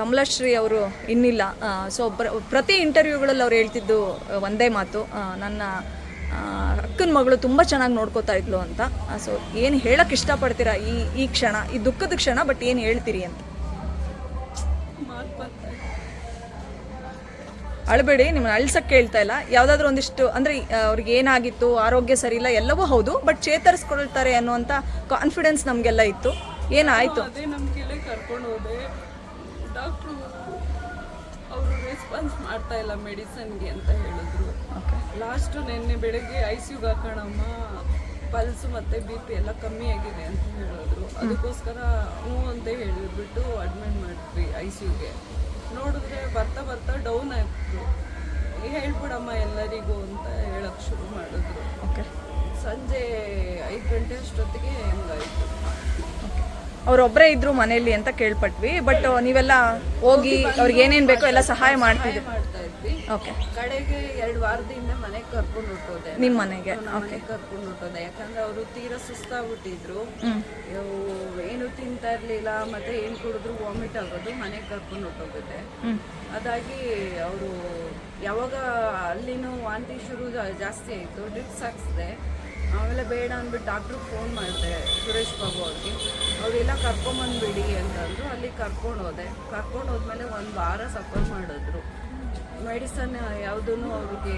ಕಮಲಶ್ರೀ ಅವರು ಇನ್ನಿಲ್ಲ. ಸೊ ಪ್ರತಿ ಇಂಟರ್ವ್ಯೂಗಳಲ್ಲಿ ಅವ್ರು ಹೇಳ್ತಿದ್ದು ಒಂದೇ ಮಾತು. ನನ್ನ ಅಕ್ಕನ ಮಗಳು ತುಂಬ ಚೆನ್ನಾಗಿ ನೋಡ್ಕೋತಾ ಇದ್ಲು ಅಂತ. ಸೊ ಏನು ಹೇಳಕ್ಕೆ ಇಷ್ಟಪಡ್ತೀರಾ ಈ ಈ ಕ್ಷಣ, ಈ ದುಃಖದ ಕ್ಷಣ ಬಟ್ ಏನು ಹೇಳ್ತೀರಿ ಅಂತ. ಅಳಬೇಡಿ, ನಿಮ್ಮನ್ನ ಅಳ್ಸಕ್ಕೆ ಕೇಳ್ತಾ ಇಲ್ಲ. ಯಾವುದಾದ್ರೂ ಒಂದಿಷ್ಟು, ಅಂದರೆ ಅವ್ರಿಗೆ ಏನಾಗಿತ್ತು, ಆರೋಗ್ಯ ಸರಿ ಇಲ್ಲ ಎಲ್ಲವೂ ಹೌದು ಬಟ್ ಚೇತರಿಸ್ಕೊಳ್ತಾರೆ ಅನ್ನುವಂಥ ಕಾನ್ಫಿಡೆನ್ಸ್ ನಮಗೆಲ್ಲ ಇತ್ತು. ಏನಾಯಿತು? ಕರ್ಕೊಂಡು ಹೋದೆ. ಡಾಕ್ಟ್ರು ಅವರು ರೆಸ್ಪಾನ್ಸ್ ಮಾಡ್ತಾ ಇಲ್ಲ ಮೆಡಿಸನ್ಗೆ ಅಂತ ಹೇಳಿದ್ರು. ಲಾಸ್ಟು ನಿನ್ನೆ ಬೆಳಗ್ಗೆ ಐ ಸಿ ಯುಗೆ ಹಾಕೋಣಮ್ಮ ಪಲ್ಸ್ ಮತ್ತು ಬಿ ಪಿ ಎಲ್ಲ ಕಮ್ಮಿ ಆಗಿದೆ ಅಂತ ಹೇಳಿದ್ರು. ಅದಕ್ಕೋಸ್ಕರ ಹ್ಞೂ ಅಂತ ಹೇಳಿಬಿಟ್ಟು ಅಡ್ಮಿಟ್ ಮಾಡಿದ್ವಿ ಐ ಸಿ ಯುಗೆ ನೋಡಿದ್ರೆ ಬರ್ತಾ ಬರ್ತಾ ಡೌನ್ ಆಯಿತು. ಹೇಳ್ಬಿಡಮ್ಮ ಎಲ್ಲರಿಗೂ ಅಂತ ಹೇಳಕ್ಕೆ ಶುರು ಮಾಡಿದ್ರು. ಓಕೆ ಸಂಜೆ ಐದು ಗಂಟೆ ಅಷ್ಟೊತ್ತಿಗೆ ಹೆಂಗಾಯಿತು? ಅವರೊಬ್ಬರೇ ಇದ್ರು ಮನೆಯಲ್ಲಿ ಅಂತ ಕೇಳ್ಪಟ್ವಿ ಬಟ್ ನೀವೆಲ್ಲ ಹೋಗಿ ಅವ್ರಿಗೆ ಏನೇನು ಬೇಕೋ ಎಲ್ಲ ಸಹಾಯ ಮಾಡ್ತಿದ್ರು. ಮಾಡ್ತಾ ಇದ್ವಿ. ಓಕೆ ಕಡೆಗೆ ಎರಡು ವಾರದಿಂದ ಮನೆಗೆ ಕರ್ಕೊಂಡು ಹೊಟ್ಟೋದೆ ನಿಮ್ಮ ಮನೆಗೆ. ಓಕೆ ಕರ್ಕೊಂಡು ಹೊಟ್ಟೋದೆ ಯಾಕಂದ್ರೆ ಅವರು ತೀರಾ ಸುಸ್ತಾಗ್ಬಿಟ್ಟಿದ್ರು ಏನು ತಿಂತಾ ಇರ್ಲಿಲ್ಲ ಮತ್ತೆ ಏನು ಕುಡಿದ್ರು ವಾಮಿಟ್ ಆಗೋದು ಮನೆಗೆ ಕರ್ಕೊಂಡು ಹೊಟ್ಟೋಗಿದ್ದೆ ಅದಾಗಿ ಅವರು ಯಾವಾಗ ಅಲ್ಲಿನೂ ವಾಂತಿ ಶುರು ಜಾಸ್ತಿ ಆಯಿತು. ಡ್ರಿಪ್ಸ್ ಹಾಕ್ಸಿದೆ. ಆಮೇಲೆ ಬೇಡ ಅಂದ್ಬಿಟ್ಟು ಡಾಕ್ಟ್ರಿಗೆ ಫೋನ್ ಮಾಡಿದೆ ಸುರೇಶ್ ಬಾಬು ಅವ್ರಿಗೆ. ಅವರೆಲ್ಲ ಕರ್ಕೊಂಬಂದ್ಬಿಡಿ ಅಂತಂದ್ರು. ಅಲ್ಲಿ ಕರ್ಕೊಂಡು ಹೋದೆ. ಕರ್ಕೊಂಡು ಹೋದ್ಮೇಲೆ ಒಂದು ವಾರ ಸಫರ್ ಮಾಡಿದ್ರು. ಮೆಡಿಸನ್ ಯಾವುದೂ ಅವ್ರಿಗೆ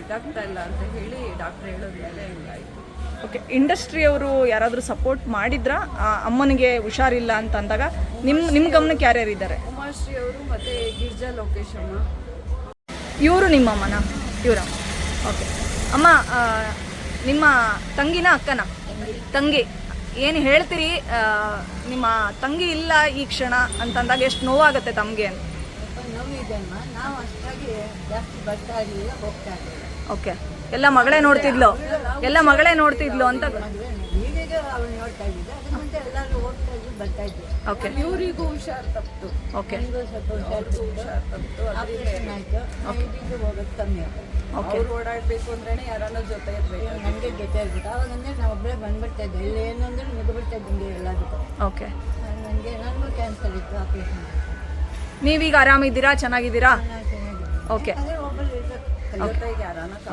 ಇದಾಗ್ತಾ ಇಲ್ಲ ಅಂತ ಹೇಳಿ ಡಾಕ್ಟ್ರ್ ಹೇಳಿದ್ಮೇಲೆ ಹಿಂಗಾಯಿತು. ಓಕೆ ಇಂಡಸ್ಟ್ರಿ ಅವರು ಯಾರಾದರೂ ಸಪೋರ್ಟ್ ಮಾಡಿದ್ರಾ? ಆ ಅಮ್ಮನಿಗೆ ಹುಷಾರಿಲ್ಲ ಅಂತ ಅಂದಾಗ ನಿಮ್ಮ ನಿಮ್ಮ ಗಮನಕ್ಕೆ ಯಾರ್ಯಾರು ಇದ್ದಾರೆ? ಉಮಾಶ್ರೀ ಅವರು ಮತ್ತು ಗಿರ್ಜಾ ಲೋಕೇಶಮ್ಮ ಇವರು ನಿಮ್ಮ ಅಮ್ಮನ? ಇವರ ಓಕೆ ಅಮ್ಮ ನಿಮ್ಮ ತಂಗಿನ ಅಕ್ಕನ? ತಂಗಿ. ಏನು ಹೇಳ್ತೀರಿ? ನಿಮ್ಮ ತಂಗಿ ಇಲ್ಲ ಈ ಕ್ಷಣ ಅಂತಂದಾಗ ಎಷ್ಟು ನೋವಾಗುತ್ತೆ ತಮಗೆ ಅಂತ? ನೋವಿದೆಮ್ಮ ನಾವು ಅಷ್ಟಾಗಿ ಜಾಸ್ತಿ ಬರ್ತಾ ಇರಲಿಲ್ಲ ಹೋಗ್ತಾ ಇರಲಿಲ್ಲ ಓಕೆ. ಎಲ್ಲ ಮಗಳೇ ನೋಡ್ತಿದ್ಲು? ಎಲ್ಲ ಮಗಳೇ ನೋಡ್ತಿದ್ಲು ಅಂತ? ಅವಳು ನೋಡ್ತಾ ಇದ್ದಿದ್ದು. ಅದ್ರ ಮುಂದೆ ಎಲ್ಲರೂ ಹೋಗ್ತಾ ಇದ್ವಿ ಬರ್ತಾ ಇದ್ವಿ ಓಕೆ ಇವರಿಗೂ ಹುಷಾರ್ ತಪ್ಪಿತು. ಓಕೆ ನನಗೂ ಸ್ವಲ್ಪ ಹುಷಾರಿತ್ತು. ಹುಷಾರ್ ತಪ್ಪಿತು. ಆಪರೇಷನ್ ಆಯಿತು. ಇದೀಗ ಹೋಗೋದು ಕಮ್ಮಿ ಆಗುತ್ತೆ ಓಕೆ ಅವ್ರು ಓಡಾಡಬೇಕು ಅಂದ್ರೆ ಯಾರನ್ನ ಜೊತೆ ಇರ್ಬೇಕು. ನನಗೆ ಜೊತೆ ಇರ್ಬೇಕು. ಅವಾಗ ಅಂದರೆ ನಾವು ಒಬ್ಬರೇ ಬಂದ್ಬಿಡ್ತಾ ಇದ್ದೆ ಇಲ್ಲಿ ಏನಂದ್ರೆ ಮುಗಿಬಿಡ್ತಾ ಇದ್ದಂಗೆ ಎಲ್ಲದಕ್ಕೂ ಓಕೆ ನನಗೆ ನನಗೂ ಕ್ಯಾನ್ಸರ್ ಇತ್ತು ಆಪರೇಷನ್ ನೀವೀಗ ಆರಾಮಿದ್ದೀರಾ? ಚೆನ್ನಾಗಿದ್ದೀರಾ? ನಾನು ಓಕೆ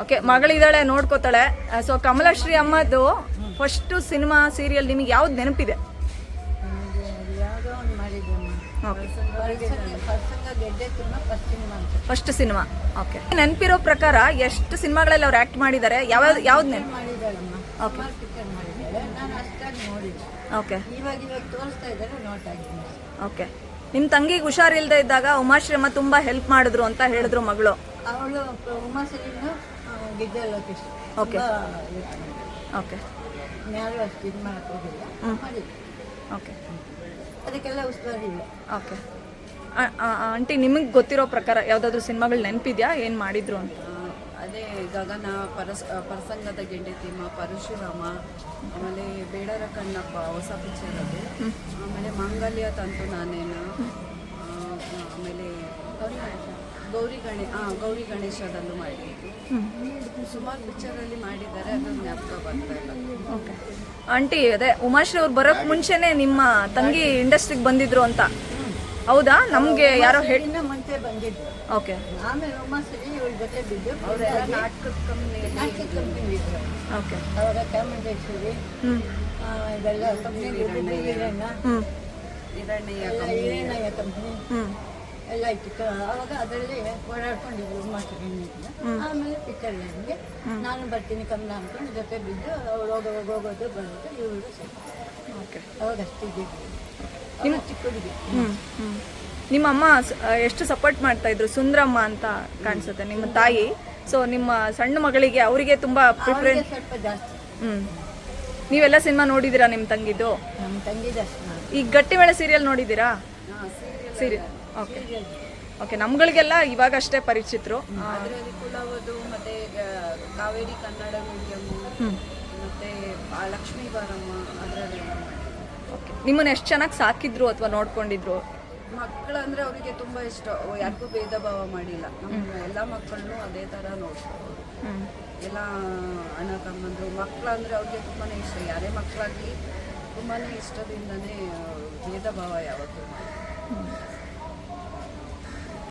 ಓಕೆ ಮಗಳಿದ್ದಾಳೆ ನೋಡ್ಕೋತಾಳೆ. ಸೊ ಕಮಲಶ್ರೀ ಅಮ್ಮದ್ದು ಫಸ್ಟು ಸಿನಿಮಾ ಸೀರಿಯಲ್ ನಿಮಗೆ ಯಾವ್ದು ನೆನಪಿದೆ? Okay first cinema okay. ನೆನಪಿರೋ ಪ್ರಕಾರ ಎಷ್ಟು ಸಿನಿಮಾಗಳಲ್ಲಿ ಅವ್ರು ಆ್ಯಕ್ಟ್ ಮಾಡಿದ್ದಾರೆ? ಯಾವ ಯಾವ್ದು ನೆನಪು? ಓಕೆ. ಇದ್ದೀನಿ ಓಕೆ. ನಿಮ್ಮ ತಂಗಿಗೆ ಹುಷಾರಿಲ್ಲದೆ ಇದ್ದಾಗ ಉಮಾಶ್ರಮ ತುಂಬಾ ಹೆಲ್ಪ್ ಮಾಡಿದ್ರು ಅಂತ ಹೇಳಿದ್ರು ಮಗಳು. ಅವಳು Okay. ಓಕೆ. ಅಷ್ಟು ಇದು ಮಾಡಕ್ಕೆ ಹೋಗಿಲ್ಲ. ಮಾಡಿದ್ವಿ. ಓಕೆ. ಅದಕ್ಕೆಲ್ಲ ಉಸ್ತುವಾರಿ ಇಲ್ಲ ಓಕೆ. ಆಂಟಿ ನಿಮಗೆ ಗೊತ್ತಿರೋ ಪ್ರಕಾರ ಯಾವುದಾದ್ರೂ ಸಿನಿಮಾಗಳು ನೆನಪಿದ್ಯಾ? ಏನು ಮಾಡಿದ್ರು ಅಂತ? ಅದೇ ಗಗನ ಪರಸ್ ಪ್ರಸಂಗದ ಗೆಂಡೆತಿಮ್ಮ ಪರಶುರಾಮ ಆಮೇಲೆ ಬೇಡರ ಕಣ್ಣಪ್ಪ ಹೊಸ ಪಿಕ್ಚರ್ ಅದು. ಆಮೇಲೆ ಮಾಂಗಲ್ಯ ತಂತು ನಾನೇನು. ಆಮೇಲೆ ಗೌರಿ ಗಣೇ ಹಾಂ ಗೌರಿ ಗಣೇಶದಲ್ಲೂ ಮಾಡಿದ್ದು ಸುಮಾರು ಪಿಕ್ಚರಲ್ಲಿ ಮಾಡಿದ್ದಾರೆ ಅದು ಜ್ಞಾಪಕ ಬರ್ತಾ ಇಲ್ಲ. ಆಂಟಿ ಅದೇ ಉಮಾಶ್ರೀ ಅವ್ರು ಬರೋಕ್ ಮುಂಚೆನೆ ನಿಮ್ಮ ತಂಗಿ ಇಂಡಸ್ಟ್ರಿಗೆ ಬಂದಿದ್ರು ಅಂತ. ಹೌದಾ? ನಮಗೆ ಯಾರೋ ಹೇಳಿ ಇನ್ನು ಮುಂಚೆ ಬಂದಿದ್ದು ಓಕೆ ಆಮೇಲೆ ಉಮಾಶ್ರೀ ಇವ್ರ ಜೊತೆ ಬಿದ್ದು ಅವರೆಲ್ಲ ನಾಟಕದ ಕಂಪ್ನಿಯಲ್ಲಿ ನಾಟಕ ಕಂಪ್ನಿ ಇದ್ರು. ಓಕೆ ಅವಾಗ ಚಾಮುಂಡೇಶ್ವರಿ ಹ್ಞೂ ಆ, ಇದೆಲ್ಲ ಕಂಪ್ನಿ ಹಿರಣ್ಣ ಹಿರಣ್ಣಯ್ಯ ಕಂಪ್ನಿ ಹ್ಞೂ ಎಲ್ಲ ಇತ್ತು ಕ- ಅವಾಗ ಅದರಲ್ಲಿ ಓಡಾಡ್ಕೊಂಡಿದ್ರು ಉಮಾಸರಿ ಆಮೇಲೆ ಪಿಕ್ಚರ್ ನನಗೆ ನಾನು ಬರ್ತೀನಿ ಕಮಲ ಅಂದ್ಕೊಂಡು ಜೊತೆ ಬಿದ್ದು ಅವ್ರು ಹೋಗೋವಾಗ ಹೋಗೋದು ಬರೋದು ಇವರು ಅವಾಗ ಅಷ್ಟಿದ್ದೆ ನಿಮ್ಮ ಚಿಕ್ಕ ಹುಡುಗಿ. ಹ್ಞೂ ಹ್ಞೂ ನಿಮ್ಮ ಅಮ್ಮ ಎಷ್ಟು ಸಪೋರ್ಟ್ ಮಾಡ್ತಾ ಇದ್ರು ಸುಂದ್ರಮ್ಮ ಅಂತ ಕಾಣಿಸುತ್ತೆ ನಿಮ್ಮ ತಾಯಿ? ಸೊ ನಿಮ್ಮ ಸಣ್ಣ ಮಗಳಿಗೆ ಅವರಿಗೆ ತುಂಬಾ ಪ್ರಿಫರೆನ್ಸ್ ಸ್ವಲ್ಪ ಜಾಸ್ತಿ. ಹ್ಞೂ ನೀವೆಲ್ಲ ಸಿನಿಮಾ ನೋಡಿದ್ದೀರಾ ನಿಮ್ಮ ತಂಗಿದು? ನಮ್ಮ ತಂಗಿ ಜಾಸ್ತಿ ಈಗ ಗಟ್ಟಿಮೇಳ ಸೀರಿಯಲ್ ನೋಡಿದ್ದೀರಾ? ಸೀರಿಯಲ್ ಓಕೆ ಓಕೆ ನಮ್ಗಳಿಗೆಲ್ಲ ಇವಾಗಷ್ಟೇ ಪರಿಚಿತರು. ಅದರಲ್ಲಿ ಕುಲವದು ಮತ್ತೆ ಕಾವೇರಿ ಕನ್ನಡ ಮೀಡಿಯಮ್ಮು ಮತ್ತೆ ಲಕ್ಷ್ಮೀ ಬಾರಮ್ಮ ಓಕೆ ನಿಮ್ಮನ್ನ ಎಷ್ಟು ಚೆನ್ನಾಗಿ ಸಾಕಿದ್ರು ಅಥವಾ ನೋಡ್ಕೊಂಡಿದ್ರು? ಮಕ್ಕಳಂದ್ರೆ ಅವರಿಗೆ ತುಂಬಾ ಇಷ್ಟ. ಯಾರಿಗೂ ಭೇದ ಭಾವ ಮಾಡಿಲ್ಲ. ನಮ್ಮ ಎಲ್ಲ ಮಕ್ಕಳನ್ನು ಅದೇ ತರ ನೋಡ್ತಾರೆ. ಹ್ಞೂ ಎಲ್ಲ ಅಣ್ಣ ತಮ್ಮಂದ್ರು ಮಕ್ಕಳಂದ್ರೆ ಅವ್ರಿಗೆ ತುಂಬಾನೇ ಇಷ್ಟ. ಯಾರೇ ಮಕ್ಕಳಾಗ್ಲಿ ತುಂಬಾನೇ ಇಷ್ಟದಿಂದನೇ ಭೇದ ಭಾವ ಯಾವತ್ತೂ.